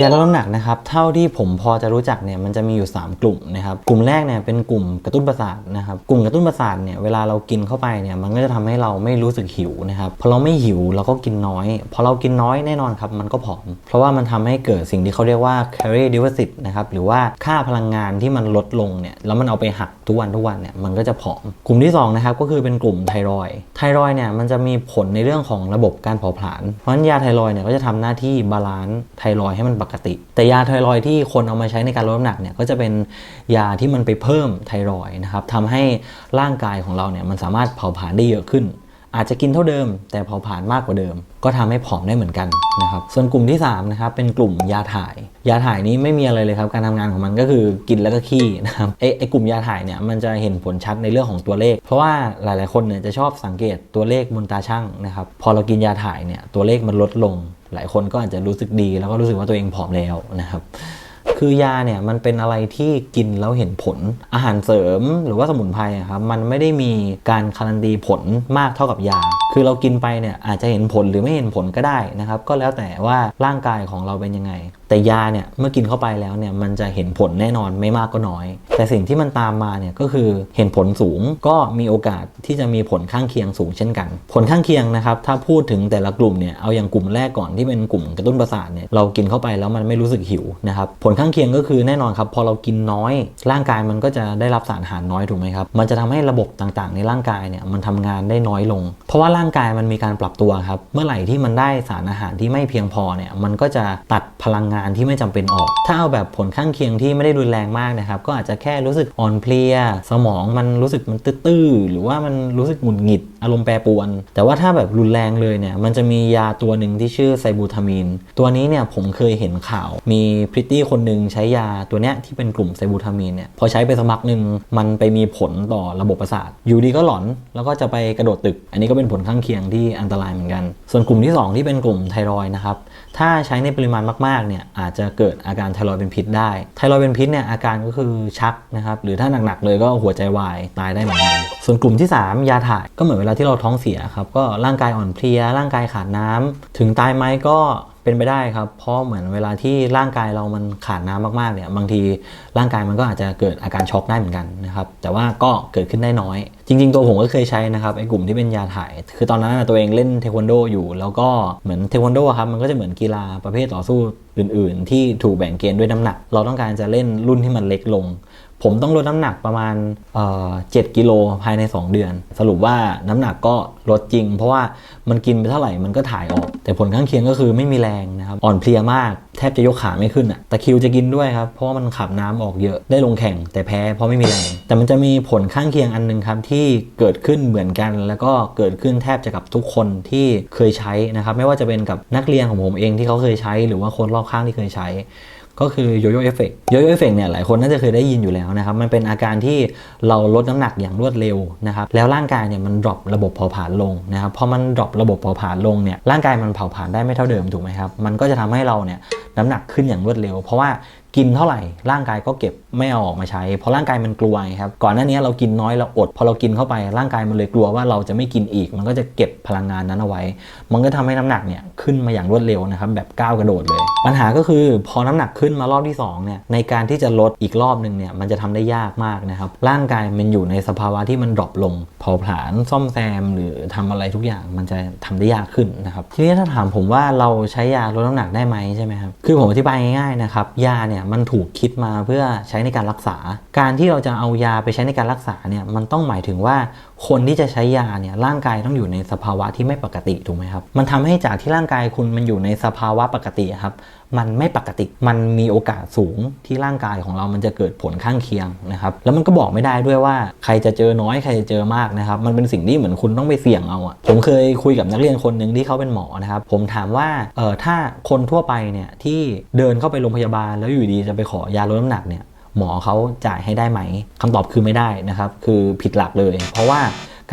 ยาลดน้ำหนักนะครับเท่าที่ผมพอจะรู้จักเนี่ยมันจะมีอยู่ 3 กลุ่มนะครับกลุ่มแรกเนี่ยเป็นกลุ่มกระตุ้นประสาทนะครับกลุ่มกระตุ้นประสาทเนี่ยเวลาเรากินเข้าไปเนี่ยมันก็จะทำให้เราไม่รู้สึกหิวนะครับพอเราไม่หิวเราก็กินน้อยพอเรากินน้อยแน่นอนครับมันก็ผอม เพราะว่ามันทำให้เกิดสิ่งที่เขาเรียกว่า calorie deficit นะครับหรือว่าค่าพลังงานที่มันลดลงเนี่ยแล้วมันเอาไปหักทุกวันทุกวันเนี่ยมันก็จะผอม กลุ่มที่สองนะครับก็คือเป็นกลุ่มไทรอยไทรอยเนี่ยมันจะมีผลในเรื่องของระบบการเผาผลาญเพราะฉะนั้นยาไทรอยเนี่ยก็จะทำหน้าที่บาลานซ์ไทรอยให้มันปกติ แต่ยาไทรอยที่คนเอามาใช้ในการลดน้ำหนักเนี่ยก็จะเป็นยาที่มันไปเพิ่มไทรอยนะครับทำให้ร่างกายของเราเนี่ยมันสามารถเผาผลาญได้เยอะขึ้น อาจจะกินเท่าเดิม แต่เผาผลาญมากกว่าเดิม ก็ทำให้ผอมได้เหมือนกันนะครับส่วนกลุ่มที่3นะครับเป็นกลุ่มยาถ่าย ยาถ่ายนี้ไม่มีอะไรเลยครับการทำงานของมันก็คือกินแล้วก็ขี้นะครับไอไอกลุ่มยาถ่ายเนี่ยมันจะเห็นผลชัดในเรื่องของตัวเลข เพราะว่าหลาย ๆ คนเนี่ยจะชอบสังเกตตัวเลขบนตาช่างนะครับพอเรากินยาถ่ายเนี่ยตัวเลขมันลดลง หลายคนก็อาจจะรู้สึกดี แล้วก็รู้สึกว่าตัวเองผอมแล้วนะครับ คือยาเนี่ยมันเป็นอะไรที่กินแล้วเห็นผล อาหารเสริมหรือว่าสมุนไพรครับมันไม่ได้มีการการันตีผลมากเท่ากับยา คือเรากินไปเนี่ยอาจจะเห็นผลหรือไม่เห็นผลก็ได้นะครับ ก็แล้วแต่ว่าร่างกายของเราเป็นยังไง แต่ยาเนี่ยเมื่อกินเข้าไปแล้วเนี่ยมันจะเห็นผลแน่นอนไม่มากก็น้อย แต่สิ่งที่มันตามมาเนี่ยก็คือเห็นผลสูงก็มีโอกาสที่จะมีผลข้างเคียงสูงเช่นกัน ผลข้างเคียงนะครับถ้าพูดถึงแต่ละกลุ่มเนี่ยเอาอย่างกลุ่มแรกก่อนที่เป็นกลุ่มกระตุ้นประสาทเนี่ยเรากินเข้าไปแล้วมันไม่รู้สึกหิวนะครับผลข้างเคียงก็คือแน่นอนครับพอเรากินน้อย ร่างกายมันก็จะได้รับสารอาหารน้อยถูกไหมครับมันจะทำให้ระบบต่างๆ ในร่างกายเนี่ยมันทำงานได้น้อยลง เพราะว่าร่างกายมันมีการปรับตัวครับเมื่อไหร่ที่มันได้สารอาหารที่ไม่เพียงพอเนี่ยมันก็จะตัดพลังงานที่ไม่จำเป็นออก ถ้าเอาแบบผลข้างเคียงที่ไม่ได้รุนแรงมากนะครับ ก็อาจจะแค่รู้สึกอ่อนเพลีย สมองมันรู้สึกมันตื้อๆหรือว่ามันรู้สึกหงุดหงิด อารมณ์แปรปรวน แต่ว่าถ้าแบบรุนแรงเลยเนี่ยมันจะมียาตัวหนึ่งที่ชื่อไซบูทามีน ตัวนี้เนี่ยผมเคยเห็นข่าว มีพริตตี้คนหนึ่งใช้ยาตัวเนี้ยที่เป็นกลุ่มไซบูทามีนเนี่ยพอใช้ไปสักพักหนึ่งมันไปมีผลต่อระบบประสาท อยู่ดีก็หลอนแล้วก็จะไปกระโดดตึก อันนี้ก็เป็นผลข้างเคียงที่อันตรายเหมือนกัน ส่วนกลุ่มที่ 2 ที่เป็นกลุ่มไทรอยนะครับถ้าใช้ในปริมาณมากๆเนี่ยอาจจะเกิดอาการไทรอยเป็นพิษได้ ไทรอยเป็นพิษเนี่ยอาการก็คือชักนะครับหรือถ้าหนักๆเลยก็หัวใจวายตายได้เหมือนกันส่วนกลุ่มที่ 3 ยาถ่ายก็เหมือนเวลาที่เราท้องเสียครับก็ร่างกายอ่อนเพลีย ร่างกายขาดน้ำถึงตายไหมก็เป็นไปได้ครับ เพราะเหมือนเวลาที่ร่างกายเรามันขาดน้ำมากๆเนี่ยบางทีร่างกายมันก็อาจจะเกิดอาการช็อกได้เหมือนกันนะครับแต่ว่าก็เกิดขึ้นได้น้อย จริง ๆ ตัวผมก็เคยใช้นะครับไอ้กลุ่มที่เป็นยาถ่าย คือตอนนั้นตัวเองเล่นเทควันโดอยู่ แล้วก็เหมือนเทควันโดครับมันก็จะเหมือนกีฬาประเภทต่อสู้อื่น ๆ ที่ถูกแบ่งเกณฑ์ด้วยน้ำหนัก เราต้องการจะเล่นรุ่นที่มันเล็กลง ผมต้องลดน้ำหนักประมาณเอ่อ7กิโลภายใน 2 เดือน สรุปว่าน้ำหนักก็ลดจริง เพราะว่ามันกินไปเท่าไหร่มันก็ถ่ายออก แต่ผลข้างเคียงก็คือไม่มีแรงนะครับ อ่อนเพลียมาก แทบจะยกขาไม่ขึ้นอะตะคิวจะกินด้วยครับ เพราะว่ามันขับน้ำออกเยอะ ได้ลงแข่งแต่แพ้เพราะไม่มีแรง แต่มันจะมีผลข้างเคียงอันหนึงครับที่เกิดขึ้นเหมือนกัน แล้วก็เกิดขึ้นแทบจะกับทุกคนที่เคยใช้นะครับ ไม่ว่าจะเป็นกับนักเรียนของผมเองที่เขาเคยใช้ หรือว่าคนรอบข้างที่เคยใช้ ก็คือโยโย่เอฟเฟกโยโย่เอฟเฟกเนี่ยหลายคนน่าจะเคยได้ยินอยู่แล้วนะครับ มันเป็นอาการที่เราลดน้ำหนักอย่างรวดเร็วนะครับ แล้วร่างกายเนี่ยมันดรอประบบเผาผลาญลงนะครับ พอมันดรอประบบเผาผลาญลงเนี่ย ร่างกายมันเผาผลาญได้ไม่เท่าเดิมถูกไหมครับ มันก็จะทำให้เราเนี่ยน้ำหนักขึ้นอย่างรวดเร็ว เพราะว่า กินเท่าไหร่ร่างกายก็เก็บไม่เอาออกมาใช้ เพราะร่างกายมันกลัวครับก่อนหน้านี้เรากินน้อยเราอด พอเรากินเข้าไปร่างกายมันเลยกลัวว่าเราจะไม่กินอีก มันก็จะเก็บพลังงานนั้นเอาไว้ มันก็ทำให้น้ำหนักเนี่ยขึ้นมาอย่างรวดเร็วนะครับแบบก้าวกระโดดเลย ปัญหาก็คือพอน้ำหนักขึ้นมารอบที่สองเนี่ยในการที่จะลดอีกรอบหนึ่งเนี่ยมันจะทำได้ยากมากนะครับร่างกายมันอยู่ในสภาวะที่มันดรอปลงเผาผลาญซ่อมแซม หรือทำอะไรทุกอย่างมันจะทำได้ยากขึ้นนะครับทีนี้ถ้าถามผมว่าเราใช้ยาลดน้ำหนักได้ไหมใช่ไหมครับคือผมอธิบายง่ายๆนะครับยาเนี่ยมันถูกคิดมาเพื่อใช้ในการรักษา การที่เราจะเอายาไปใช้ในการรักษาเนี่ยมันต้องหมายถึงว่าคนที่จะใช้ยาเนี่ยร่างกายต้องอยู่ในสภาวะที่ไม่ปกติถูกไหมครับ มันทำให้จากที่ร่างกายคุณมันอยู่ในสภาวะปกติครับ มันไม่ปกติ มันมีโอกาสสูงที่ร่างกายของเรามันจะเกิดผลข้างเคียงนะครับ แล้วมันก็บอกไม่ได้ด้วยว่าใครจะเจอน้อยใครจะเจอมากนะครับ มันเป็นสิ่งที่เหมือนคุณต้องไปเสี่ยงเอาอะผมเคยคุยกับนักเรียนคนหนึ่งที่เขาเป็นหมอนะครับ ผมถามว่า เออถ้าคนทั่วไปเนี่ยที่เดินเข้าไปโรงพยาบาล แล้วอยู่ดีจะไปขอยาลดน้ำหนักเนี่ยหมอเขาจ่ายให้ได้ไหมคำตอบคือไม่ได้นะครับ คือผิดหลักเลย เพราะว่า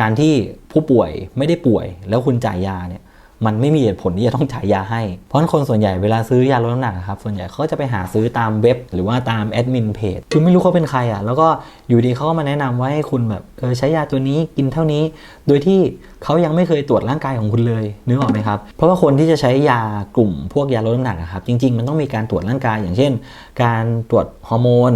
การที่ผู้ป่วยไม่ได้ป่วย แล้วคุณจ่ายยาเนี่ย มันไม่มีเหตุผลที่จะต้องจ่ายยาให้ เพราะคนส่วนใหญ่เวลาซื้อยาลดน้ำหนักครับส่วนใหญ่เขาจะไปหาซื้อตามเว็บ หรือว่าตามแอดมินเพจคือไม่รู้เขาเป็นใครอะแล้วก็อยู่ดีเขาก็มาแนะนำว่าให้คุณแบบเออใช้ยาตัวนี้กินเท่านี้ โดยที่เขายังไม่เคยตรวจร่างกายของคุณเลยนึกออกไหมครับเพราะว่าคนที่จะใช้ยากลุ่มพวกยาลดน้ำหนักครับจริง ๆ มันต้องมีการตรวจร่างกายอย่างเช่น การตรวจฮอร์โมน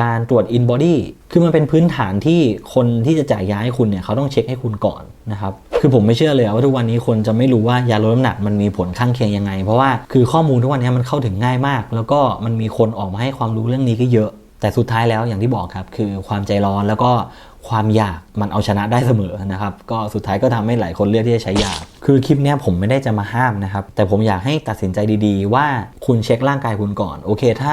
การตรวจอินบอดี้คือมันเป็นพื้นฐานที่คนที่จะจ่ายยาให้คุณเนี่ยเขาต้องเช็คให้คุณก่อนนะครับ คือผมไม่เชื่อเลยว่าทุกวันนี้คนจะไม่รู้ว่ายาลดน้ำหนักมันมีผลข้างเคียงยังไง เพราะว่าคือข้อมูลทุกวันนี้มันเข้าถึงง่ายมาก แล้วก็มันมีคนออกมาให้ความรู้เรื่องนี้ก็เยอะ แต่สุดท้ายแล้วอย่างที่บอกครับ คือความใจร้อนแล้วก็ ความอยากมันเอาชนะได้เสมอนะครับ ก็สุดท้ายก็ทำให้หลายคนเลือกที่จะใช้ยา คือคลิปนี้ผมไม่ได้จะมาห้ามนะครับ แต่ผมอยากให้ตัดสินใจดีๆ ว่าคุณเช็คร่างกายคุณก่อน โอเค ถ้า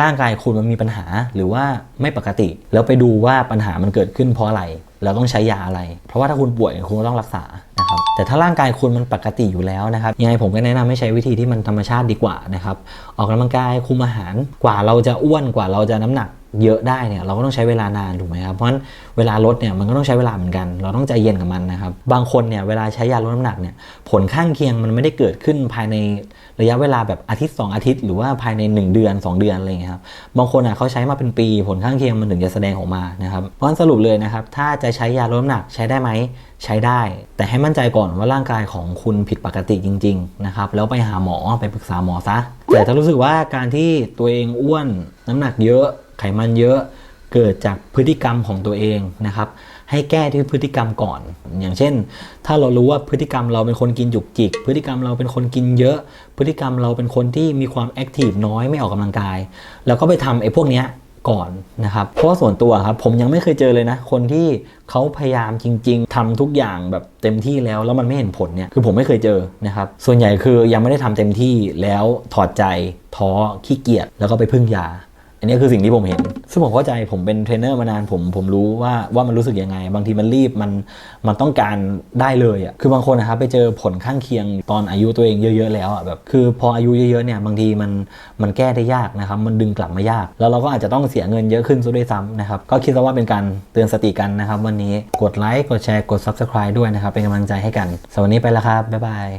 ร่างกายคุณมันมีปัญหาหรือว่าไม่ปกติ แล้วไปดูว่าปัญหามันเกิดขึ้นเพราะอะไรแล้วต้องใช้ยาอะไร เพราะว่าถ้าคุณป่วยคุณก็ต้องรักษานะครับ แต่ถ้าร่างกายคุณมันปกติอยู่แล้วนะครับ ยังไงผมก็แนะนำให้ใช้วิธีที่มันธรรมชาติดีกว่านะครับ ออกกำลังกายคุมอาหาร กว่าเราจะอ้วนกว่าเราจะน้ำหนัก เยอะได้เนี่ยเราก็ต้องใช้เวลานานถูกไหมครับเพราะฉะนั้นเวลาลดเนี่ยมันก็ต้องใช้เวลาเหมือนกัน เราต้องใจเย็นกับมันนะครับบางคนเนี่ยเวลาใช้ยาลดน้ำหนักเนี่ยผลข้างเคียงมันไม่ได้เกิดขึ้นภายในระยะเวลาแบบอาทิตย์ 2 อาทิตย์ หรือว่าภายใน 1 เดือน 2 เดือนอะไรเงี้ยครับบางคนอะเขาใช้มาเป็นปีผลข้างเคียงมันถึงจะแสดงออกมานะครับเพราะฉะนั้นสรุปเลยนะครับถ้าจะใช้ยาลดน้ำหนักใช้ได้ไหมใช้ได้ แต่ให้มั่นใจก่อนว่าร่างกายของคุณผิดปกติจริงๆนะครับแล้วไปหาหมอไปปรึกษาหมอซะแต่ถ้ารู้สึกว่าการที่ตัวเองอ้วนน้ำหนักเยอะ ไขมันเยอะเกิดจากพฤติกรรมของตัวเองนะครับ ให้แก้ที่พฤติกรรมก่อน อย่างเช่น ถ้าเรารู้ว่าพฤติกรรมเราเป็นคนกินจุกจิก พฤติกรรมเราเป็นคนกินเยอะ พฤติกรรมเราเป็นคนที่มีความแอคทีฟน้อยไม่ออกกำลังกาย แล้วก็ไปทำไอ้พวกเนี้ยก่อนนะครับ เพราะว่าส่วนตัวครับผมยังไม่เคยเจอเลยนะ คนที่เขาพยายามจริง ๆทำทุกอย่างแบบเต็มที่แล้วแล้วมันไม่เห็นผลเนี่ยคือผมไม่เคยเจอนะครับ ส่วนใหญ่คือยังไม่ได้ทำเต็มที่แล้วถอดใจท้อขี้เกียจแล้วก็ไปพึ่งยา อันนี้คือสิ่งที่ผมเห็น ซึ่งผมเข้าใจผมเป็นเทรนเนอร์มานานผมผมรู้ว่าว่ามันรู้สึกยังไง บางทีมันรีบมันมันต้องการได้เลยอะคือบางคนนะครับไปเจอผลข้างเคียงตอนอายุตัวเองเยอะ ๆ แล้วอะแบบคือพออายุเยอะๆเนี่ยบางทีมันมันแก้ได้ยากนะครับมันดึงกลับมายาก แล้วเราก็อาจจะต้องเสียเงินเยอะขึ้นซะด้วยซ้ำนะครับก็คิดซะว่าเป็นการเตือนสติกันนะครับ วันนี้กดไลค์กดแชร์กด subscribe ด้วยนะครับเป็นกำลังใจให้กันสำหรับวันนี้ไปแล้วครับบ๊ายบาย